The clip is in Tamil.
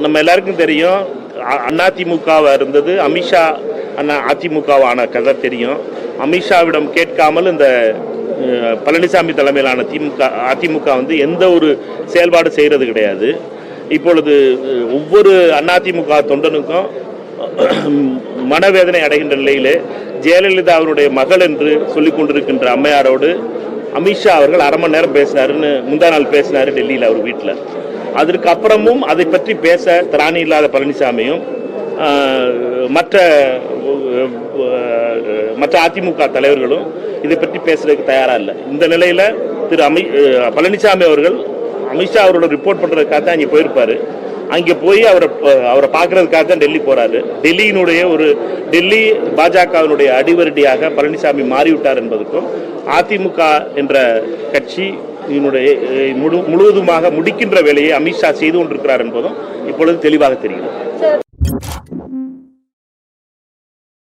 நம்ம எல்லாருக்கும் தெரியும் அ- அதிமுகவா இருந்தது அமித்ஷா அண்ணா அதிமுகவான கதை தெரியும். அமித்ஷாவிடம் கேட்காமல் இந்த பழனிசாமி தலைமையிலான திமுக அதிமுக வந்து எந்த ஒரு செயல்பாடு செய்கிறது கிடையாது. இப்பொழுது ஒவ்வொரு அதிமுக தொண்டனுக்கும் மனவேதனை அடைகின்ற நிலையிலே ஜெயலலிதா அவருடைய மகள் என்று சொல்லிக் கொண்டிருக்கின்ற அம்மையாரோடு அமித்ஷா அவர்கள் அரை மணி நேரம் பேசினாருன்னு முந்தா நாள் பேசினார் டெல்லியில் அவர் வீட்டில் அதற்கு அப்புறமும் அதை பற்றி பேச திராணி இல்லாத பழனிசாமியும் மற்ற மற்ற அதிமுக தலைவர்களும் இதை பற்றி பேசுறதுக்கு தயாராக இல்லை. இந்த நிலையில் திரு அமி பழனிசாமி அவர்கள் அமித்ஷா அவரோட ரிப்போர்ட் பண்ணுறதுக்காக தான் அங்கே போயிருப்பார். அங்கே போய் அவரை அவரை பார்க்கறதுக்காக தான் டெல்லி போகிறாரு டெல்லியினுடைய ஒரு டெல்லி பாஜகவினுடைய அடிவருடியாக பழனிசாமி மாறிவிட்டார் என்பதற்கும் அதிமுக என்ற கட்சி இதனுடைய முழு முழுவதுமாக முடிக்கின்ற வேலையை அமித்ஷா செய்து கொண்டிருக்கிறார் என்பதும் இப்பொழுது தெளிவாக தெரிகிறது.